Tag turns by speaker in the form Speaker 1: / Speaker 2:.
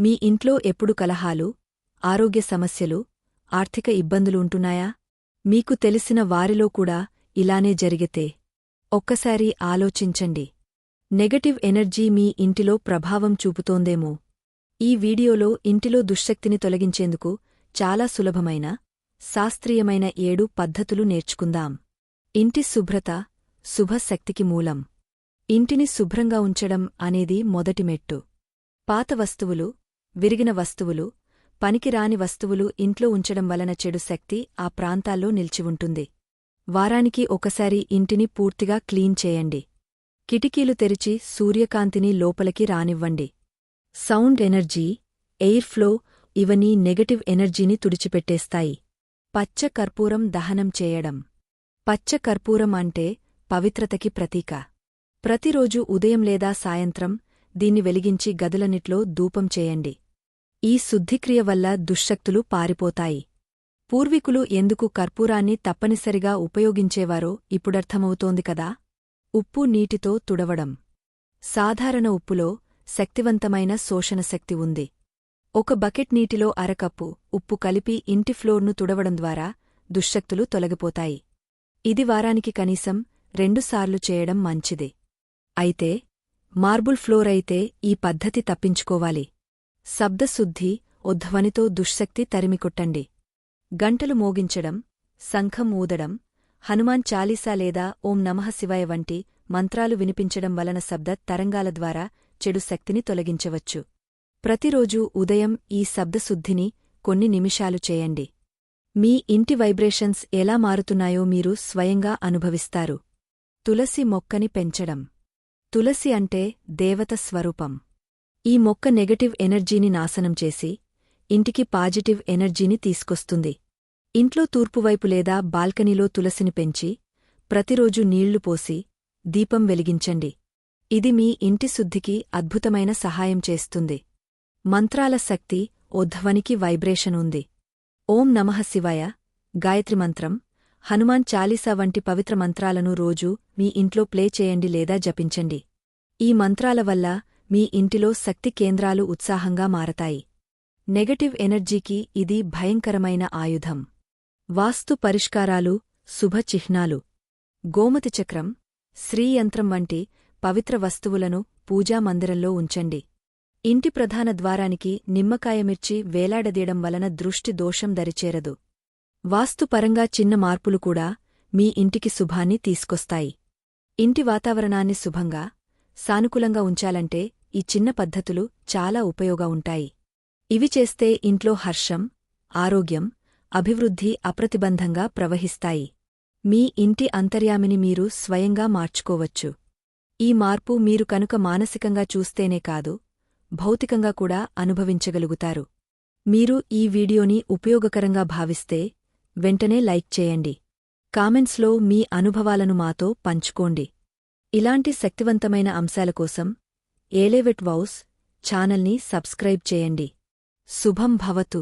Speaker 1: మీ ఇంట్లో ఎప్పుడు కలహాలు ఆరోగ్య సమస్యలు ఆర్థిక ఇబ్బందులు ఉంటున్నాయా? మీకు తెలిసిన వారిలో కూడా ఇలానే జరిగితే. ఒక్కసారి ఆలోచించండి. నెగటివ్ ఎనర్జీ మీ ఇంటిలో ప్రభావం చూపుతోందేమో. ఈ వీడియోలో ఇంటిలో దుశ్శక్తిని తొలగించేందుకు చాలా సులభమైన శాస్త్రీయమైన ఏడు పద్ధతులు నేర్చుకుందాం. ఇంటి శుభ్రత శుభశక్తికి మూలం. ఇంటిని శుభ్రంగా ఉంచడం అనేది మొదటి మెట్టు. పాత వస్తువులు విరిగిన వస్తువులు పనికిరాని వస్తువులు ఇంట్లో ఉంచడం వలన చెడు శక్తి ఆ ప్రాంతాల్లో నిలిచివుంటుంది వారానికి ఒకసారి ఇంటిని పూర్తిగా క్లీన్ చేయండి. కిటికీలు తెరిచి సూర్యకాంతిని లోపలికి రానివ్వండి. సౌండ్ ఎనర్జీ ఎయిర్ ఫ్లో ఇవన్నీ నెగటివ్ ఎనర్జీని తుడిచిపెట్టేస్తాయి. పచ్చ కర్పూరం దహనం చేయడం. పచ్చ కర్పూరం అంటే పవిత్రతకి ప్రతీక. ప్రతిరోజు ఉదయం లేదా సాయంత్రం దీన్ని వెలిగించి గదులన్నిట్లో ధూపం చేయండి. ఈ శుద్ధిక్రియ వల్ల దుశ్శక్తులు పారిపోతాయి. పూర్వీకులు ఎందుకు కర్పూరాన్ని తప్పనిసరిగా ఉపయోగించేవారో ఇప్పుడర్థమవుతోంది కదా. ఉప్పు నీటితో తుడవడం. సాధారణ ఉప్పులో శక్తివంతమైన శోషణశక్తి ఉంది. ఒక బకెట్ నీటిలో అరకప్పు ఉప్పు కలిపి ఇంటి ఫ్లోర్ను తుడవడం ద్వారా దుశ్శక్తులు తొలగిపోతాయి. ఇది వారానికి కనీసం రెండుసార్లు చేయడం మంచిది. అయితే మార్బుల్ ఫ్లోర్ అయితే ఈ పద్ధతి తప్పించుకోవాలి. శబ్దశుద్ధి ఉధ్వనితో దుశ్శక్తి తరిమికొట్టండి. గంటలు మోగించడం శంఖం ఊదడం హనుమాన్ చాలీసా లేదా ఓం నమః శివాయ వంటి మంత్రాలు వినిపించడం వలన శబ్ద తరంగాల ద్వారా చెడు శక్తిని తొలగించవచ్చు. ప్రతిరోజూ ఉదయం ఈ శబ్దశుద్ధిని కొన్ని నిమిషాలు చేయండి. మీ ఇంటి వైబ్రేషన్స్ ఎలా మారుతున్నాయో మీరు స్వయంగా అనుభవిస్తారు. తులసి మొక్కని పెంచడం. తులసి అంటే దేవత స్వరూపం. ఈ మొక్క నెగటివ్ ఎనర్జీని నాశనం చేసి ఇంటికి పాజిటివ్ ఎనర్జీని తీసుకొస్తుంది. ఇంట్లో తూర్పువైపు లేదా బాల్కనీలో తులసిని పెంచి ప్రతిరోజు నీళ్ళు పోసి దీపం వెలిగించండి. ఇది మీ ఇంటి శుద్ధికి అద్భుతమైన సహాయం చేస్తుంది. మంత్రాల శక్తి ఓ ధ్వనికి వైబ్రేషన్ ఉంది. ఓం నమః శివాయ గాయత్రి మంత్రం హనుమాన్ చాలీసా వంటి పవిత్ర మంత్రాలను రోజూ మీ ఇంట్లో ప్లే చేయండి లేదా జపించండి. ఈ మంత్రాల వల్ల మీ ఇంటిలో శక్తి కేంద్రాలు ఉత్సాహంగా మారతాయి. నెగటివ్ ఎనర్జీకి ఇది భయంకరమైన ఆయుధం. వాస్తు పరిష్కారాలు శుభచిహ్నాలు గోమతి చక్రం శ్రీయంత్రం వంటి పవిత్ర వస్తువులను పూజామందిరంలో ఉంచండి. ఇంటి ప్రధాన ద్వారానికి నిమ్మకాయమిర్చి వేలాడదీయడం వలన దృష్టి దోషం దరిచేరదు. వాస్తుపరంగా చిన్న మార్పులు కూడా మీ ఇంటికి శుభాన్ని తీసుకొస్తాయి. ఇంటి వాతావరణాన్ని శుభంగా సానుకూలంగా ఉంచాలంటే ఈ చిన్న పద్ధతులు చాలా ఉపయోగా ఉంటాయి. ఇవి చేస్తే ఇంట్లో హర్షం ఆరోగ్యం అభివృద్ధి అప్రతిబంధంగా ప్రవహిస్తాయి. మీ ఇంటి అంతర్యామిని మీరు స్వయంగా మార్చుకోవచ్చు. ఈ మార్పు మీరు కనుక మానసికంగా చూస్తేనే కాదు భౌతికంగా కూడా అనుభవించగలుగుతారు. మీరు ఈ వీడియోని ఉపయోగకరంగా భావిస్తే వెంటనే లైక్ చేయండి. కామెంట్స్లో మీ అనుభవాలను మాతో పంచుకోండి. ఇలాంటి శక్తివంతమైన అంశాల కోసం ఏలేవెట్ వౌస్ ఛానల్ని సబ్స్క్రైబ్ చేయండి. శుభం భవతు.